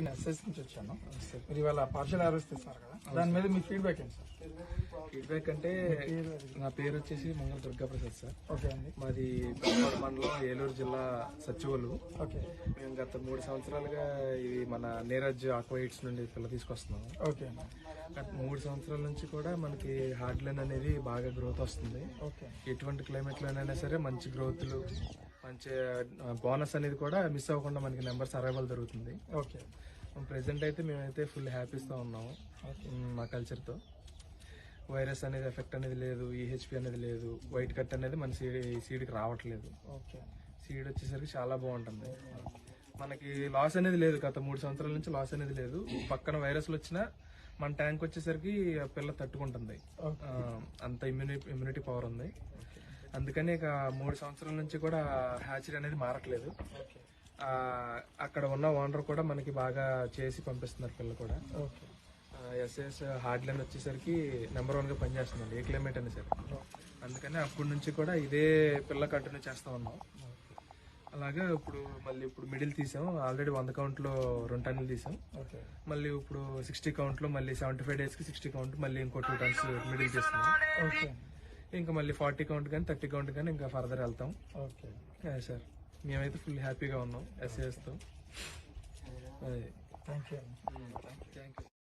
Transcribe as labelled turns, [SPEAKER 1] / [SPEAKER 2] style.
[SPEAKER 1] నేను ఎస్ఎస్ నుంచి వచ్చాను. మీరు ఇవాళ పార్షల్ హార్వెస్ట్ ఇస్తున్నారు కదా. దాని మీద మీ ఫీడ్బ్యాక్ ఏంటి సార్?
[SPEAKER 2] ఫీడ్బ్యాక్ అంటే నా పేరు వచ్చేసి మంగళ దుర్గా ప్రసాద్ సార్.
[SPEAKER 1] ఓకే అండి.
[SPEAKER 2] మాది మండలం ఏలూరు జిల్లా సచివలు
[SPEAKER 1] ఓకే.
[SPEAKER 2] మేము గత మూడు సంవత్సరాలుగా ఇది మన నీరజ్ ఆక్వైట్స్ నుండి పిల్ల తీసుకొస్తున్నాము.
[SPEAKER 1] ఓకే అండి.
[SPEAKER 2] గత మూడు సంవత్సరాల నుంచి కూడా మనకి హార్డ్ లైన్ అనేది బాగా గ్రోత్ వస్తుంది.
[SPEAKER 1] ఓకే.
[SPEAKER 2] ఎటువంటి క్లైమేట్ లోనైనా సరే మంచి గ్రోత్లు మంచి బోనస్ అనేది కూడా మిస్ అవ్వకుండా మనకి నెంబర్స్ అరైవల్ జరుగుతుంది
[SPEAKER 1] ఓకే.
[SPEAKER 2] ప్రెసెంట్ అయితే మేమైతే ఫుల్ హ్యాపీస్తో ఉన్నాము. మ్, మా కల్చర్తో వైరస్ అనేది ఎఫెక్ట్ అనేది లేదు ఈహెచ్పి అనేది లేదు వైట్ కట్ అనేది మన సీడ్ సీడ్కి రావట్లేదు.
[SPEAKER 1] ఓకే.
[SPEAKER 2] సీడ్ వచ్చేసరికి చాలా బాగుంటుంది. మనకి లాస్ అనేది లేదు గత మూడు సంవత్సరాల నుంచి లాస్ అనేది లేదు. పక్కన వైరస్లు వచ్చినా మన ట్యాంక్ వచ్చేసరికి పిల్ల తట్టుకుంటుంది. ఆ, అంత ఇమ్యూని ఇమ్యూనిటీ పవర్ ఉంది. అందుకని ఇక మూడు సంవత్సరాల నుంచి కూడా హ్యాచరీ అనేది మారట్లేదు. అక్కడ ఉన్న ఓనర్ కూడా మనకి బాగా చేసి పంపిస్తున్నారు పిల్ల కూడా.
[SPEAKER 1] ఓకే.
[SPEAKER 2] ఎస్ఎస్ హార్డ్ లైన్ వచ్చేసరికి నెంబర్ వన్గా పనిచేస్తుందండి ఏ క్లైమేట్ అయినా సరే. అందుకని అప్పటి నుంచి కూడా ఇదే పిల్ల కంటిన్యూ చేస్తా ఉన్నాం. అలాగే ఇప్పుడు మళ్ళీ ఇప్పుడు మిడిల్ తీసాం. ఆల్రెడీ వంద కౌంట్లో రెండు టన్నులు తీసాం.
[SPEAKER 1] ఓకే.
[SPEAKER 2] మళ్ళీ ఇప్పుడు సిక్స్టీ కౌంట్లో మళ్ళీ సెవెంటీ ఫైవ్ డేస్కి సిక్స్టీ కౌంట్ మళ్ళీ ఇంకో టూ టన్స్ మిడిల్ చేస్తున్నాం
[SPEAKER 1] ఓకే.
[SPEAKER 2] ఇంకా మళ్ళీ ఫార్టీ కౌంట్ కానీ థర్టీ కౌంట్ కానీ ఇంకా ఫర్దర్ వెళ్తాం.
[SPEAKER 1] ఓకే.
[SPEAKER 2] అదే సార్. మేమైతే ఫుల్ హ్యాపీగా ఉన్నాం ఎస్ఏఎస్తో. అదే.
[SPEAKER 1] Thank you.
[SPEAKER 2] Thank you.